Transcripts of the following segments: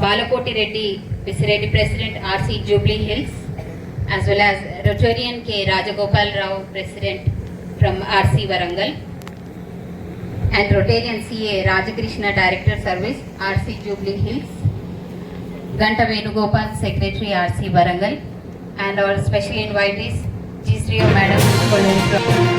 Reddy Visireddy President RC Jubilee Hills, as well as Rotarian K Rajagopal Rao President from RC Varangal, and Rotarian CA Rajakrishna Director Service RC Jubilee Hills, Ganta Venugopal Secretary RC Varangal, and our special invitees G. Sriyo Madam,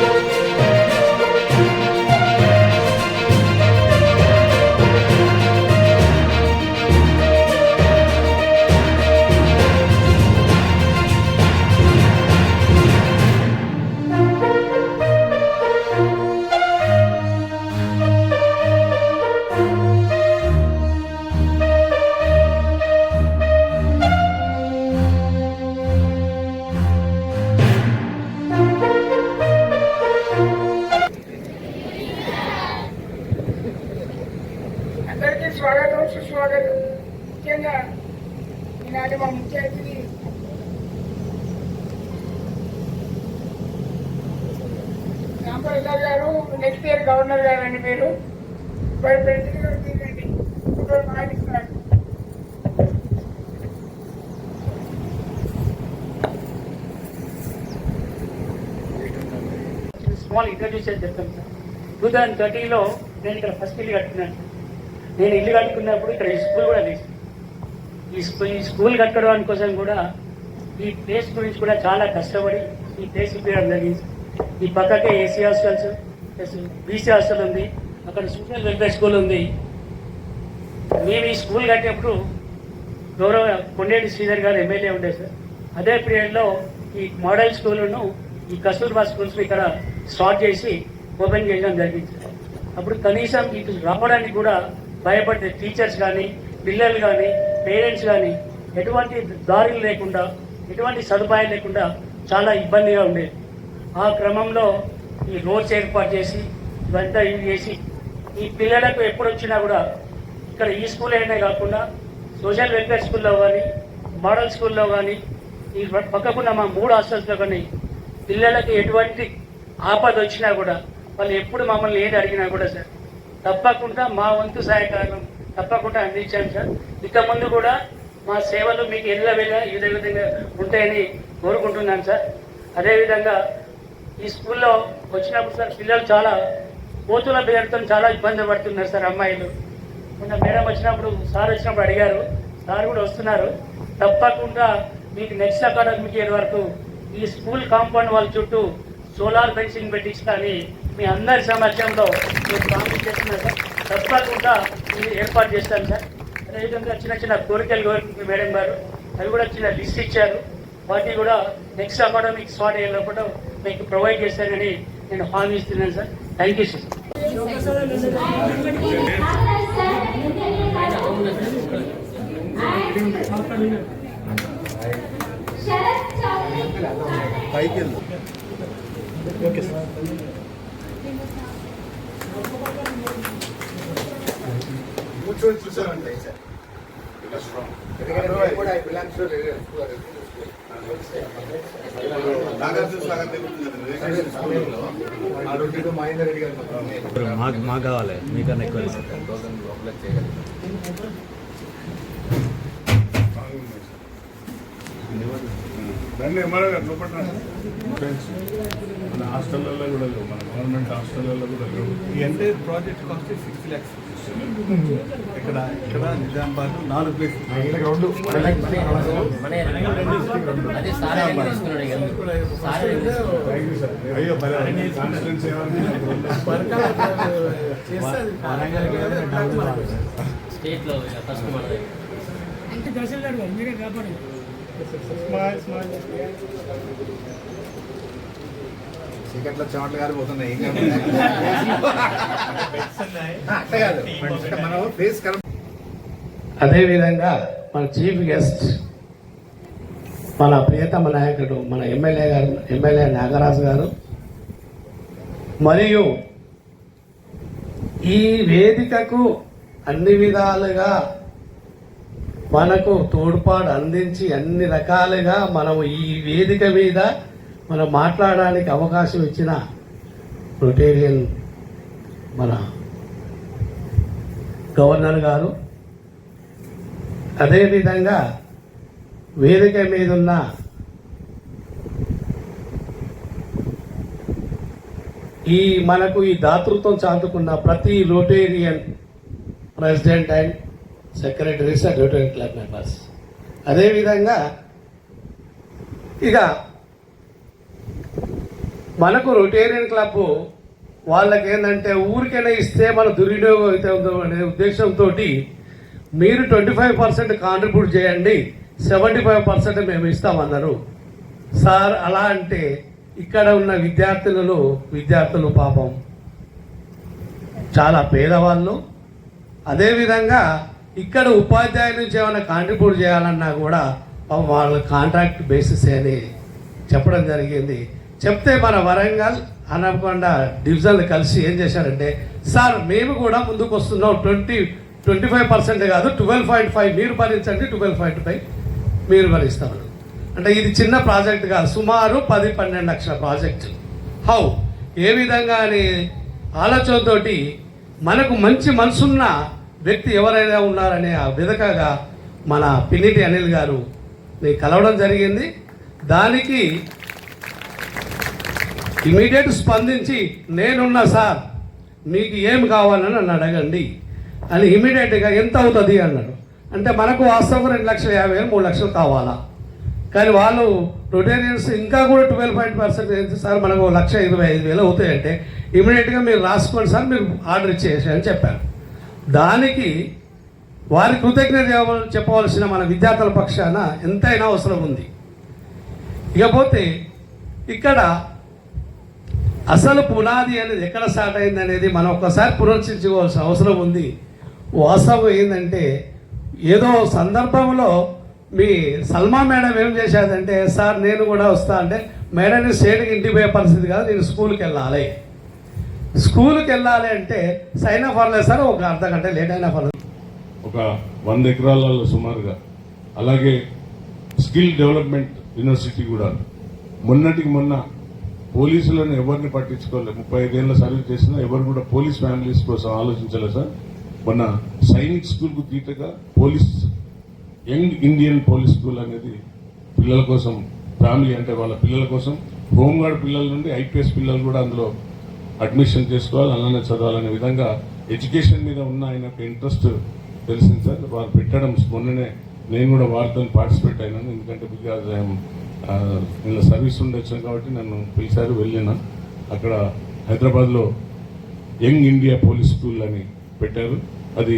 Ramprasad గారు next year governor గారు అండి మీరు మరి president గారు ఇప్పుడు small introduction చెప్తాను sir. Two thousand థర్టీలో నేను ఇక్కడ ఫస్ట్ ఇల్లు కట్టుకున్నాను. నేను ఇల్లు కట్టుకున్నప్పుడు ఇక్కడ ఈ స్కూల్ కూడా లేదు. ఈ స్కూల్ ఈ స్కూల్ కట్టడానికి కోసం కూడా ఈ ప్లేస్ గురించి కూడా చాలా కష్టపడి ఈ ప్లేస్ ఇప్పించడం జరిగింది. ఈ పక్కకే AC hostels plus BC hostel ఉంది అక్కడ సోషల్ వెల్ఫేర్ స్కూల్ ఉంది. మేము ఈ స్కూల్ కట్టేప్పుడు గౌరవ కొండేటి శ్రీధర్ గారు ఎమ్మెల్యే ఉండే సార్. అదే పీరియడ్లో ఈ మోడల్ స్కూల్ను ఈ కస్తూర్బా స్కూల్స్ ఇక్కడ స్టార్ట్ చేసి ఓపెన్ చేయడం జరిగింది అప్పుడు కనీసం ఇటు రావడానికి కూడా భయపడే టీచర్స్ కానీ పిల్లలు కానీ పేరెంట్స్ కానీ ఎటువంటి దారులు లేకుండా ఎటువంటి సదుపాయం లేకుండా చాలా ఇబ్బందిగా ఉండేది. ఆ క్రమంలో ఈ రోడ్స్ ఏర్పాటు చేసి ఇవంతా ఇవి చేసి ఈ పిల్లలకు ఎప్పుడు వచ్చినా కూడా ఇక్కడ ఈ స్కూల్ అయినా కాకుండా సోషల్ వెల్ఫేర్ స్కూల్లో కానీ మోడల్ స్కూల్లో కానీ ఈ పక్కకున్న మా మూడు హాస్టల్స్లో కానీ పిల్లలకు ఎటువంటి ఆపద వచ్చినా కూడా వాళ్ళు ఎప్పుడు మమ్మల్ని ఏది అడిగినా కూడా సార్ తప్పకుండా మా వంతు సహాయకారం తప్పకుండా అందించాం సార్. ఇక ముందు కూడా మా సేవలు మీకు ఎల్ల వెళ్ళ ఇదే విధంగా ఉంటాయని కోరుకుంటున్నాను సార్. అదేవిధంగా ఈ స్కూల్లో వచ్చినప్పుడు సార్ పిల్లలు చాలా కోతుల పేరుతో చాలా ఇబ్బంది పడుతున్నారు సార్ అమ్మాయిలు. మొన్న మేడం వచ్చినప్పుడు సార్ వచ్చినప్పుడు అడిగారు. సార్ కూడా వస్తున్నారు. తప్పకుండా మీకు నెక్స్ట్ అకాడమిక్ ఇయర్ వరకు ఈ స్కూల్ కాంపౌండ్ వాళ్ళ చుట్టూ సోలార్ ఫెన్సింగ్ అని మీ అందరి సమక్షంలో మీరు ప్రామిస్ చేస్తున్నారు సార్. తప్పకుండా మీరు ఏర్పాటు చేస్తాను సార్. అదేవిధంగా చిన్న చిన్న కోరికలు కోరుకుంటున్న మేడం గారు అవి కూడా చిన్న లిస్ట్ ఇచ్చారు. వాటిని కూడా నెక్స్ట్ అకాడమిక్ స్టార్ట్ అయ్యేటప్పుడు మీకు ప్రొవైడ్ చేస్తానని నేను హామీ ఇస్తున్నాను సార్. థ్యాంక్ యూ సార్ పైకి కూర్చొని చూసానండి నాగార్జున సాగర్ దగ్గర మహేందర్ రెడ్డి గారు మాకు మాకు కావాలి మీకన్నా ఎక్కువ దాన్ని ఏమన్నా చూపట్రా మన హాస్టల్లో కూడా లేవు మన గవర్నమెంట్ హాస్టల్లో కూడా లేవు. ఈ అంటే ప్రాజెక్ట్ కాస్ట్ సిక్స్ ల్యాక్స్ ఇక్కడ ఇక్కడ నిజామాబాద్ నాలుగు ప్లేసెస్ రెండు అయ్యో కాన్స్టిట్యూన్సీ స్టేట్లో ఫస్ట్ అంటే గారు మీరే కాపాడండి. చీకట్లో చెమటలు గారిపోతున్నాయి కాదు. మనం అదేవిధంగా మన చీఫ్ గెస్ట్ మన ప్రియతమ నాయకుడు మన ఎమ్మెల్యే గారు ఎమ్మెల్యే నాగరాజు గారు మరియు ఈ వేదికకు అన్ని విధాలుగా మనకు తోడ్పాటు అందించి అన్ని రకాలుగా మనం ఈ వేదిక మీద మనం మాట్లాడడానికి అవకాశం ఇచ్చిన రొటేరియన్ మన గవర్నర్ గారు. అదేవిధంగా వేదిక మీద ఉన్న ఈ మనకు ఈ దాతృత్వం చాటుకున్న ప్రతి Rotarian president and secretaries and Rotarian club members. అదేవిధంగా ఇక మనకు రొటేరియన్ క్లబ్ వాళ్ళకి ఏంటంటే ఊరికైనా ఇస్తే మన దుర్వినియోగం అవుతుందో అనే ఉద్దేశంతో మీరు ట్వంటీ ఫైవ్ పర్సెంట్ కాంట్రిబ్యూట్ చేయండి సెవెంటీ ఫైవ్ పర్సెంట్ మేము ఇస్తామన్నారు. సార్ అలా అంటే ఇక్కడ ఉన్న విద్యార్థులలో విద్యార్థులు పాపం చాలా పేదవాళ్ళు. అదేవిధంగా ఇక్కడ ఉపాధ్యాయుల నుంచి ఏమైనా కాంట్రిబ్యూట్ చేయాలన్నా కూడా వాళ్ళ కాంట్రాక్ట్ బేసిస్ అని చెప్పడం జరిగింది. చెప్తే మన వరంగల్ అనకొండ డివిజన్లు కలిసి ఏం చేశారంటే సార్ మేము కూడా ముందుకు వస్తున్నాం. ట్వంటీ ట్వంటీ ఫైవ్ పర్సెంట్ కాదు ట్వెల్వ్ పాయింట్ ఫైవ్ మీరు భరించండి ట్వెల్వ్ పాయింట్ ఫైవ్ మీరు భరిస్తారు. అంటే ఇది చిన్న ప్రాజెక్ట్ కాదు సుమారు పది పన్నెండు లక్షల ప్రాజెక్ట్. హౌ? ఏ విధంగా అనే ఆలోచనతోటి మనకు మంచి మనసున్న వ్యక్తి ఎవరైనా ఉన్నారనే ఆ విధకగా మన పిన్నిటి అనిల్ గారు ని కలవడం జరిగింది. దానికి ఇమీడియట్ స్పందించి నేనున్నా సార్ మీకు ఏం కావాలని నన్ను అడగండి అని ఇమీడియట్గా ఎంత అవుతుంది? అన్నాడు. అంటే మనకు వాస్తవం రెండు లక్షల యాభై వేలు మూడు లక్షలు కావాలా? కానీ వాళ్ళు రొటేరియన్స్ ఇంకా కూడా ట్వెల్వ్ పాయింట్ పర్సెంట్ సార్? మనకు లక్ష ఇరవై ఐదు వేలు అవుతాయంటే ఇమీడియట్గా మీరు రాసుకోండి సార్ మీరు ఆర్డర్ ఇచ్చేసి అని చెప్పారు. దానికి వారి కృతజ్ఞత చెప్పవలసిన మన విద్యార్థుల పక్షాన ఎంతైనా అవసరం ఉంది. ఇకపోతే ఇక్కడ అసలు పునాది అనేది ఎక్కడ స్టార్ట్ అయింది అనేది మనం ఒక్కసారి పునర్చించుకోవాల్సిన అవసరం ఉంది. వాస్తవం ఏంటంటే ఏదో సందర్భంలో మీ సల్మా మేడం ఏం చేశాదంటే సార్ నేను కూడా వస్తా అంటే మేడం స్టేట్కి ఇంటికి పోయే పరిస్థితి కాదు నేను స్కూల్కి వెళ్ళాలి. స్కూల్కి వెళ్ళాలి అంటే సైన్ అప్ అవ్వలేదు సార్ ఒక అర్ధ గంట లేట్ అయినా పర్లేదు. ఒక వంద ఎకరాలలో సుమారుగా. అలాగే స్కిల్ డెవలప్మెంట్ యూనివర్సిటీ కూడా. మొన్నటికి మొన్న పోలీసులను ఎవరిని పట్టించుకోలేదు. ముప్పై ఐదేళ్ళ సర్వీస్ చేసినా ఎవరు కూడా పోలీస్ ఫ్యామిలీస్ కోసం ఆలోచించలేదు సార్. మొన్న సైనిక్ స్కూల్కు తీటగా police young Indian police school అనేది పిల్లల కోసం ఫ్యామిలీ అంటే వాళ్ళ పిల్లల కోసం హోంగార్డ్ పిల్లల నుండి ఐపీఎస్ పిల్లలు కూడా అందులో అడ్మిషన్ చేసుకోవాలి అలానే చదవాలనే విధంగా ఎడ్యుకేషన్ మీద ఉన్న ఆయనకు ఇంట్రెస్ట్ తెలిసింది సార్. వారు పెట్టడం మొన్ననే నేను కూడా వారితో పార్టిసిపేట్ అయినాను. ఎందుకంటే బికాజ్ ఐఎమ్ ఇలా సర్వీస్ ఉండి కాబట్టి నన్ను పిలిచారు వెళ్ళిన. అక్కడ హైదరాబాద్లో యంగ్ ఇండియా పోలీస్ స్కూల్ అని పెట్టారు. అది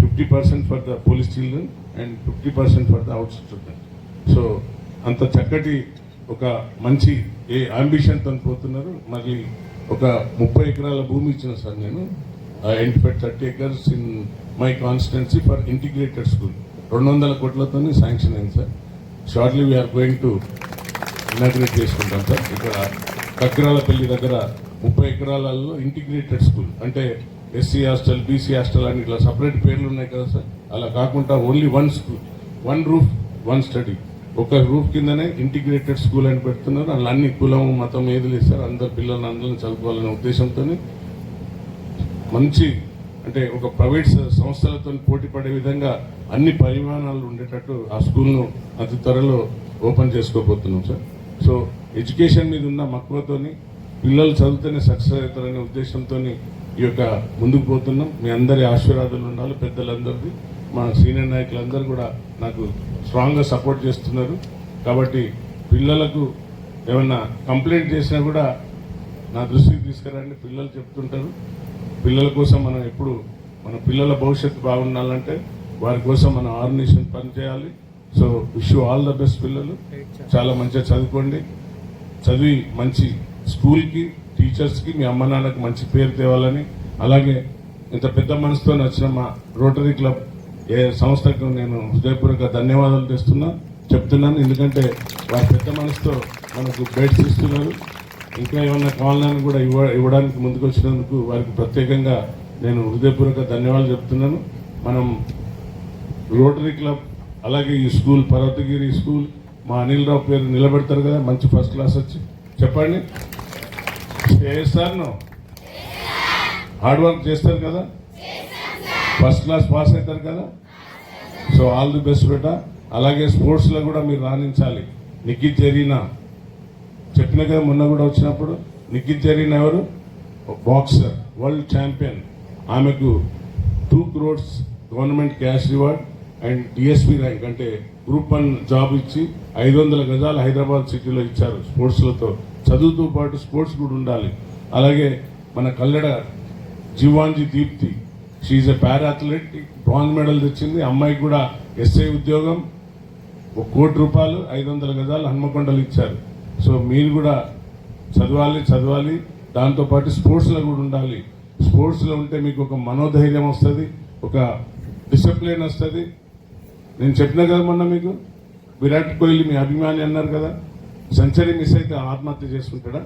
fifty percent for the police children and fifty percent for the out student. So అంత చక్కటి ఒక మంచి ఏ అంబిషన్తో పోతున్నారు. మళ్ళీ ఒక ముప్పై ఎకరాల భూమి ఇచ్చిన సార్ నేను. Identified thirty acres in my constituency for integrated school. రెండు వందల కోట్లతో శాంక్షన్ అయింది sir. Shortly we're going to inaugurate చేసుకుంటాం సార్ ఇక్కడ కక్రాలపల్లి దగ్గర ముప్పై ఎకరాలలో ఇంటిగ్రేటెడ్ స్కూల్. అంటే ఎస్సీ హాస్టల్ బీసీ హాస్టల్ అని ఇట్లా సపరేట్ పేర్లు ఉన్నాయి కదా సార్. అలా కాకుండా only one school one roof one study ఒక గ్రూప్ కిందనే ఇంటిగ్రేటెడ్ స్కూల్ అని పెడుతున్నారు. అందులో అన్ని కులం మతం ఏది లేదు సార్. అందరు పిల్లల్ని అందరిని చదువుకోవాలనే ఉద్దేశంతోనే మంచి అంటే ఒక ప్రైవేట్ సంస్థలతో పోటీ పడే విధంగా అన్ని పరిమాణాలు ఉండేటట్టు ఆ స్కూల్ను అతి త్వరలో ఓపెన్ చేసుకోబోతున్నాం సార్. సో ఎడ్యుకేషన్ మీద ఉన్న మక్కువతోని పిల్లలు చదివితేనే సక్సెస్ అవుతారనే ఉద్దేశంతో ఈ యొక్క ముందుకు పోతున్నాం. మీ అందరి ఆశీర్వాదాలు ఉండాలి. పెద్దలందరిది మా సీనియర్ నాయకులందరూ కూడా నాకు స్ట్రాంగ్గా సపోర్ట్ చేస్తున్నారు. కాబట్టి పిల్లలకు ఏమన్నా కంప్లైంట్ చేసినా కూడా నా దృష్టికి తీసుకురండి. పిల్లలు చెప్తుంటారు. పిల్లల కోసం మనం ఎప్పుడు మన పిల్లల భవిష్యత్తు బాగుండాలంటే వారి కోసం మనం ఆర్గనైజేషన్ పనిచేయాలి so wish all the best పిల్లలు. చాలా మంచిగా చదువుకోండి. చదివి మంచి స్కూల్కి టీచర్స్కి మీ అమ్మ నాన్నకి మంచి పేరు తేవాలని. అలాగే ఇంత పెద్ద మనసుతో నచ్చిన మా రోటరీ క్లబ్ ఏ సంస్థకు నేను హృదయపూర్వక ధన్యవాదాలు తెస్తున్నా చెప్తున్నాను. ఎందుకంటే వారి పెద్ద మనసుతో మనకు బయట ఇస్తున్నారు ఇంకా ఏమన్నా కావాలని కూడా ఇవ్వ ఇవ్వడానికి ముందుకు వచ్చినందుకు వారికి ప్రత్యేకంగా నేను హృదయపూర్వక ధన్యవాదాలు చెప్తున్నాను. మనం రోటరీ క్లబ్ అలాగే ఈ స్కూల్ పర్వతగిరి స్కూల్ మా అనిల్ రావు పేరు నిలబెడతారు కదా మంచి ఫస్ట్ క్లాస్ వచ్చి. చెప్పండి. చేస్తారు హార్డ్ వర్క్ చేస్తారు కదా. ఫస్ట్ క్లాస్ పాస్ అవుతారు కదా? సో ఆల్ ది బెస్ట్ బేట. అలాగే స్పోర్ట్స్లో కూడా మీరు రాణించాలి. నిఖిత్ జరీనా. చెప్పిన కదా మొన్న కూడా వచ్చినప్పుడు? నిఖిత్ జరీనా ఎవరు? బాక్సర్ వరల్డ్ ఛాంపియన్ ఆమెకు two crores government cash reward and DSP rank అంటే గ్రూప్ వన్ జాబ్ ఇచ్చి ఐదు వందల గజాలు హైదరాబాద్ సిటీలో ఇచ్చారు స్పోర్ట్స్లతో చదువుతో పాటు స్పోర్ట్స్ కూడా ఉండాలి. అలాగే మన Kalleda Jeevanji Deepthi. She a para athlete bronze medal తెచ్చింది. అమ్మాయికి కూడా ఎస్ఐ ఉద్యోగం. ఒక కోటి రూపాయలు ఐదు వందల గజాలు హన్మకొండలు ఇచ్చారు. సో మీరు కూడా చదవాలి చదవాలి. దాంతోపాటు స్పోర్ట్స్లో కూడా ఉండాలి. స్పోర్ట్స్లో ఉంటే మీకు ఒక మనోధైర్యం వస్తుంది ఒక డిసిప్లిన్ వస్తుంది. నేను చెప్పిన కదా మొన్న మీకు? విరాట్ కోహ్లీ మీ అభిమాని అన్నారు కదా? సెంచరీ మిస్ అయితే ఆత్మహత్య చేసుకుంటాడా?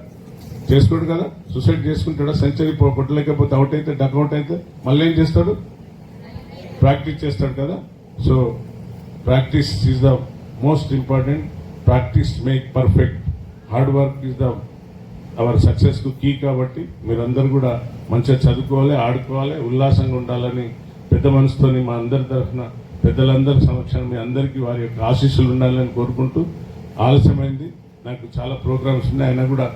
చేసుకోడు కదా? సూసైడ్ చేసుకుంటాడా? సెంచరీ కొట్టలేకపోతే అవుట్ అయితే డక్అవుట్ అయితే మళ్ళీ ఏం చేస్తాడు? ప్రాక్టీస్ చేస్తాడు కదా? So practice is the most important practice make perfect hard work is the our సక్సెస్కు key కాబట్టి మీరందరూ కూడా మంచిగా చదువుకోవాలి ఆడుకోవాలి ఉల్లాసంగా ఉండాలని పెద్ద మనసుతోని మా అందరి తరఫున పెద్దలందరి సమక్షం మీ అందరికీ వారి యొక్క ఆశీస్సులు ఉండాలని కోరుకుంటూ ఆలస్యమైంది. నాకు చాలా ప్రోగ్రామ్స్ ఉన్నాయి. అయినా కూడా